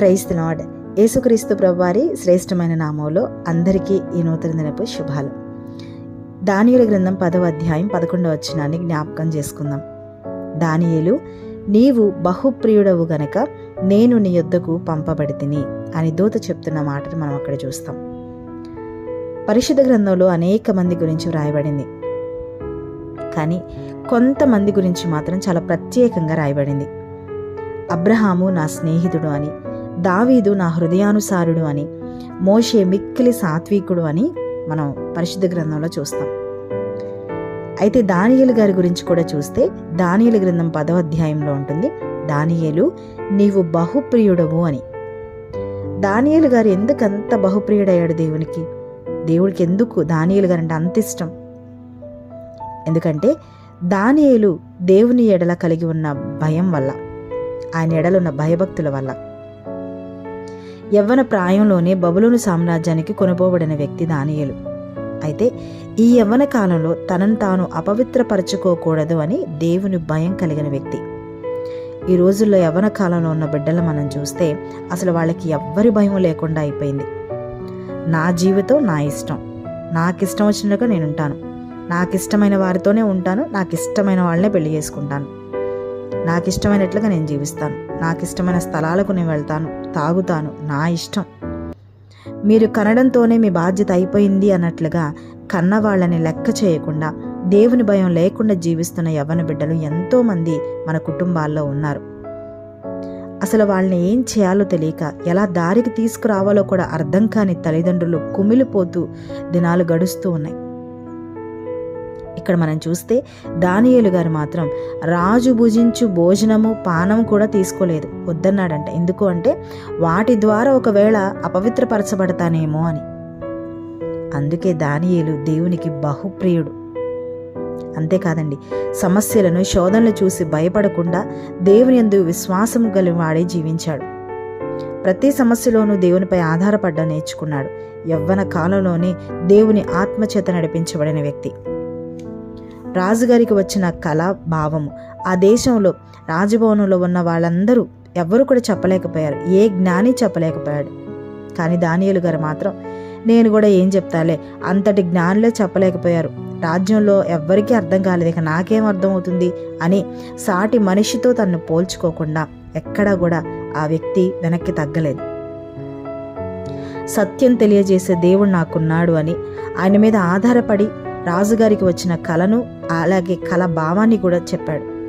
Praise lord యేసుక్రీస్తు ప్రభువారి శ్రేష్టమైన నామంలో అందరికీ ఈ నూతన దినపు శుభాలు. దానియుల గ్రంథం పదవ అధ్యాయం పదకొండవ వచ్చినాన్ని జ్ఞాపకం చేసుకుందాం. దానియులు నీవు బహుప్రియుడవు గనక నేను నీ యొద్దకు పంపబడితిని అని దూత చెప్తున్న మాటను మనం అక్కడ చూస్తాం. పరిశుద్ధ గ్రంథంలో అనేక మంది గురించి వ్రాయబడింది. కానీ కొంతమంది గురించి మాత్రం చాలా ప్రత్యేకంగా రాయబడింది. అబ్రహాము నా స్నేహితుడు అని దావీదు నా హృదయానుసారుడు అని మోషే మిక్కిలి సాత్వికుడు అని మనం పరిశుద్ధ గ్రంథంలో చూస్తాం. అయితే దానియలు గారి గురించి కూడా చూస్తే దానియలు గ్రంథం పదవ అధ్యాయంలో ఉంటుంది దానియేలు నీవు బహుప్రియుడవు అని. దానియలు గారు ఎందుకు అంత బహుప్రియుడయ్యాడు దేవునికి? దేవుడికి ఎందుకు దానియలు గారు అంటే అంత ఇష్టం? ఎందుకంటే దానియేలు దేవుని ఎడల కలిగి ఉన్న భయం వల్ల ఆయన ఎడలున్న భయభక్తుల వల్ల. యవ్వన ప్రాయంలోనే బబులోను సామ్రాజ్యానికి కొనుపోబడిన వ్యక్తి దానియలు. అయితే ఈ యవ్వన కాలంలో తనను తాను అపవిత్రపరచుకోకూడదు అని దేవుని భయం కలిగిన వ్యక్తి. ఈ రోజుల్లో యవ్వన కాలంలో ఉన్న బిడ్డలు మనం చూస్తే అసలు వాళ్ళకి ఎవ్వరి భయం లేకుండా అయిపోయింది. నా జీవితం నా ఇష్టం. నాకు ఇష్టం వచ్చినట్టుగా నేను ఉంటాను. నాకు ఇష్టమైన వారితోనే ఉంటాను. నాకు ఇష్టమైన వాళ్ళనే పెళ్ళి చేసుకుంటాను. నాకు ఇష్టమైనట్లుగా నేను జీవిస్తాను. నాకు ఇష్టమైన స్థలాలకు నేను వెళ్తాను తాగుతాను నా ఇష్టం. మీరు కనడంతోనే మీ బాధ్యత అయిపోయింది అన్నట్లుగా కన్నవాళ్ళని లెక్క చేయకుండా దేవుని భయం లేకుండా జీవిస్తున్న యవ్వన బిడ్డలు ఎంతోమంది మన కుటుంబాల్లో ఉన్నారు. అసలు వాళ్ళని ఏం చేయాలో తెలియక ఎలా దారికి తీసుకురావాలో కూడా అర్థం కాని తల్లిదండ్రులు కుమిలిపోతూ దినాలు గడుస్తూ ఉన్నాయి. ఇక్కడ మనం చూస్తే దానియేలు గారు మాత్రం రాజు భుజించు భోజనము పానము కూడా తీసుకోలేదు. వద్దన్నాడంట. ఎందుకు అంటే వాటి ద్వారా ఒకవేళ అపవిత్రపరచబడతానేమో అని. అందుకే దానియేలు దేవునికి బహుప్రియుడు. అంతేకాదండి. సమస్యలను శోధనలు చూసి భయపడకుండా దేవుని ఎందు విశ్వాసము వాడే జీవించాడు. ప్రతి సమస్యలోనూ దేవునిపై ఆధారపడ్డ నేర్చుకున్నాడు. యవ్వన కాలంలోనే దేవుని ఆత్మచేత నడిపించబడిన వ్యక్తి. రాజుగారికి వచ్చిన కళ భావము. ఆ దేశంలో రాజభవనంలో ఉన్న వాళ్ళందరూ ఎవ్వరు కూడా చెప్పలేకపోయారు. ఏ జ్ఞాని చెప్పలేకపోయాడు. కానీ దానియేలు గారు మాత్రం నేను కూడా ఏం చెప్తాలే అంతటి జ్ఞానులే చెప్పలేకపోయారు. రాజ్యంలో ఎవ్వరికీ అర్థం కాలేదు ఇక నాకేం అర్థం అవుతుంది అని సాటి మనిషితో తను పోల్చుకోకుండా ఎక్కడా కూడా ఆ వ్యక్తి వెనక్కి తగ్గలేదు. సత్యం తెలియజేసే దేవుడు నాకున్నాడు అని ఆయన మీద ఆధారపడి రాజుగారికి వచ్చిన కళను అలాగే కళ భావాన్ని కూడా చెప్పాడు.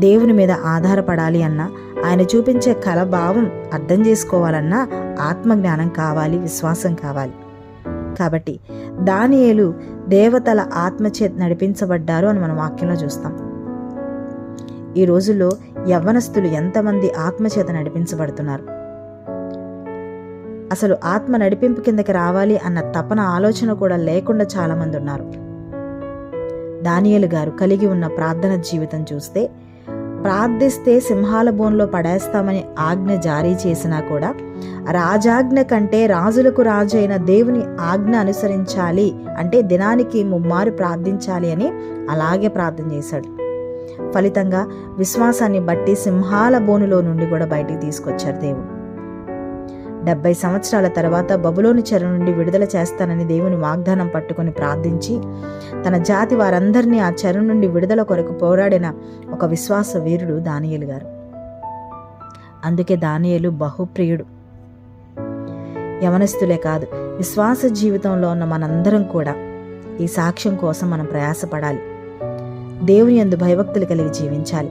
దేవుని మీద ఆధారపడాలి అన్నా ఆయన చూపించే కళ భావం అర్థం చేసుకోవాలన్నా ఆత్మజ్ఞానం కావాలి విశ్వాసం కావాలి. కాబట్టి దానియేలు దేవతల ఆత్మచేత నడిపించబడ్డారు అని మనం వాక్యంలో చూస్తాం. ఈ రోజుల్లో యవ్వనస్తులు ఎంతమంది ఆత్మచేత నడిపించబడుతున్నారు? అసలు ఆత్మ నడిపింపు కిందకి రావాలి అన్న తపన ఆలోచన కూడా లేకుండా చాలామంది ఉన్నారు. దానియలు గారు కలిగి ఉన్న ప్రార్థన జీవితం చూస్తే ప్రార్థిస్తే సింహాల బోన్లో పడేస్తామని ఆజ్ఞ జారీ చేసినా కూడా రాజాజ్ఞ కంటే రాజులకు రాజైన దేవుని ఆజ్ఞ అనుసరించాలి అంటే దినానికి ముమ్మారు ప్రార్థించాలి అని అలాగే ప్రార్థన చేశాడు. ఫలితంగా విశ్వాసాన్ని బట్టి సింహాల బోనులో నుండి కూడా బయటికి తీసుకొచ్చారు దేవుడు. డెబ్బై సంవత్సరాల తర్వాత బబులోని చెర నుండి విడుదల చేస్తానని దేవుని వాగ్దానం పట్టుకొని ప్రార్థించి తన జాతి వారందరినీ ఆ చెర నుండి విడుదల కొరకు పోరాడిన ఒక విశ్వాస వీరుడు దానియలు గారు. అందుకే దానియలు బహుప్రియుడు. యవనస్తులే కాదు విశ్వాస జీవితంలో ఉన్న మనందరం కూడా ఈ సాక్ష్యం కోసం మనం ప్రయాసపడాలి. దేవుని యందు భయభక్తులు కలిగి జీవించాలి.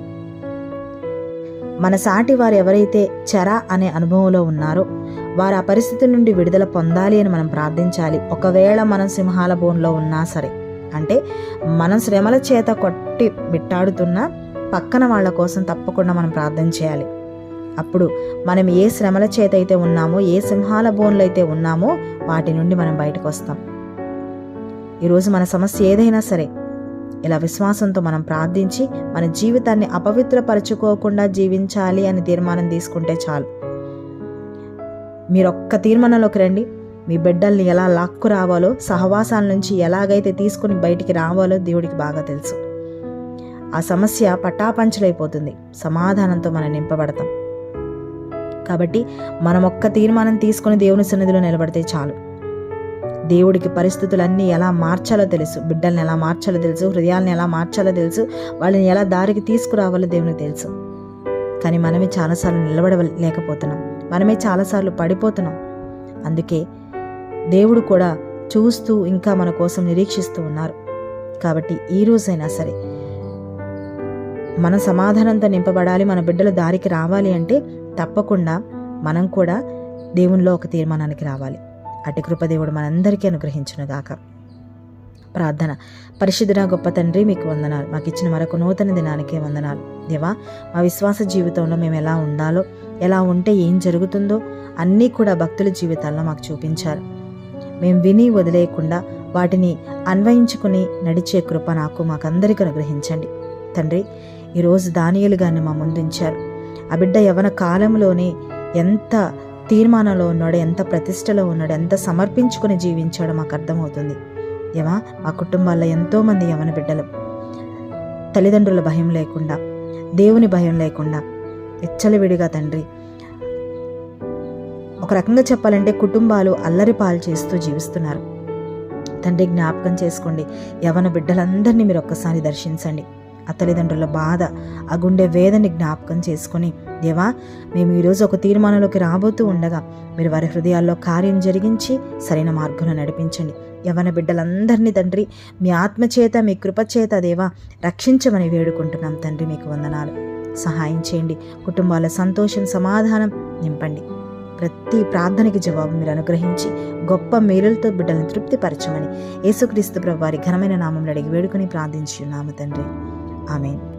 మన సాటి వారు ఎవరైతే చెరా అనే అనుభవంలో ఉన్నారో వారు ఆ పరిస్థితి నుండి విడుదల పొందాలి అని మనం ప్రార్థించాలి. ఒకవేళ మనం సింహాల బోన్లో ఉన్నా సరే. అంటే మనం శ్రమల చేత కొట్టి మిట్టాడుతున్నా పక్కన వాళ్ళ కోసం తప్పకుండా మనం ప్రార్థన చేయాలి. అప్పుడు మనం ఏ శ్రమల చేత అయితే ఉన్నామో ఏ సింహాల బోన్లు అయితే ఉన్నామో వాటి నుండి మనం బయటకు వస్తాం. ఈరోజు మన సమస్య ఏదైనా సరే ఇలా విశ్వాసంతో మనం ప్రార్థించి మన జీవితాన్ని అపవిత్రపరచుకోకుండా జీవించాలి అని తీర్మానం తీసుకుంటే చాలు. మీరు ఒక్క తీర్మానంలోకి రండి. మీ బిడ్డల్ని ఎలా లాక్కు రావాలో సహవాసాల నుంచి ఎలాగైతే తీసుకుని బయటికి రావాలో దేవుడికి బాగా తెలుసు. ఆ సమస్య పటాపంచలైపోతుంది. సమాధానంతో మనం నింపబడతాం. కాబట్టి మనం ఒక్క తీర్మానం తీసుకుని దేవుని సన్నిధిలో నిలబడితే చాలు. దేవుడికి పరిస్థితులన్నీ ఎలా మార్చాలో తెలుసు. బిడ్డల్ని ఎలా మార్చాలో తెలుసు. హృదయాలను ఎలా మార్చాలో తెలుసు. వాళ్ళని ఎలా దారికి తీసుకురావాలో దేవునికి తెలుసు. కానీ మనమే చాలాసార్లు నిలబడలేకపోతున్నాం మనమే చాలాసార్లు పడిపోతున్నాం. అందుకే దేవుడు కూడా చూస్తూ ఇంకా మన కోసం నిరీక్షిస్తూ ఉన్నారు. కాబట్టి ఈ రోజైనా సరే మన సమాధానంతో నింపబడాలి మన బిడ్డలు దారికి రావాలి అంటే తప్పకుండా మనం కూడా దేవునిలో ఒక తీర్మానానికి రావాలి. అటు కృపదేవుడు మనందరికీ అనుగ్రహించునుగాక ప్రార్థన. పరిశుద్ధుడ గొప్ప తండ్రి మీకు వందనాలు. మాకు ఇచ్చిన మరొక నూతన దినానికే వందనాలు. దేవా మా విశ్వాస జీవితంలో మేము ఎలా ఉండాలో ఎలా ఉంటే ఏం జరుగుతుందో అన్నీ కూడా భక్తుల జీవితాల్లో మాకు చూపించారు. మేము విని వదిలేయకుండా వాటిని అన్వయించుకుని నడిచే కృప నాకు మాకందరికీ అనుగ్రహించండి. తండ్రి ఈరోజు దానియులు గారిని మా ముందుంచారు ఆ బిడ్డ యవన కాలంలోనే ఎంత తీర్మానంలో ఉన్నాడు ఎంత ప్రతిష్టలో ఉన్నాడు ఎంత సమర్పించుకుని జీవించాడో మాకు అర్థమవుతుంది. ఏమా మా కుటుంబాల్లో ఎంతోమంది యవన బిడ్డలు. తల్లిదండ్రుల భయం లేకుండా దేవుని భయం లేకుండా విచ్చలవిడిగా తండ్రి. ఒక రకంగా చెప్పాలంటే కుటుంబాలు అల్లరి పాలు చేస్తూ జీవిస్తున్నారు. తండ్రి జ్ఞాపకం చేసుకోండి యవన బిడ్డలందరినీ మీరు ఒక్కసారి దర్శించండి. ఆ తల్లిదండ్రుల బాధ ఆ గుండె వేదని జ్ఞాపకం చేసుకొని దేవా మేము ఈరోజు ఒక తీర్మానంలోకి రాబోతూ ఉండగా మీరు వారి హృదయాల్లో కార్యం జరిగించి సరైన మార్గంలో నడిపించండి. యవన బిడ్డలందరినీ తండ్రి మీ ఆత్మచేత మీ కృపచేత దేవా రక్షించమని వేడుకుంటున్నాం. తండ్రి మీకు వందనాలు. సహాయం చేయండి. కుటుంబాల సంతోషం సమాధానం నింపండి. ప్రతి ప్రార్థనకి జవాబు మీరు అనుగ్రహించి గొప్ప మేలులతో బిడ్డలను తృప్తిపరచమని యేసుక్రీస్తు ప్రభు వారి ఘనమైన నామంలో అడిగి వేడుకొని ప్రార్థించున్నాము తండ్రి. ఆమెన్.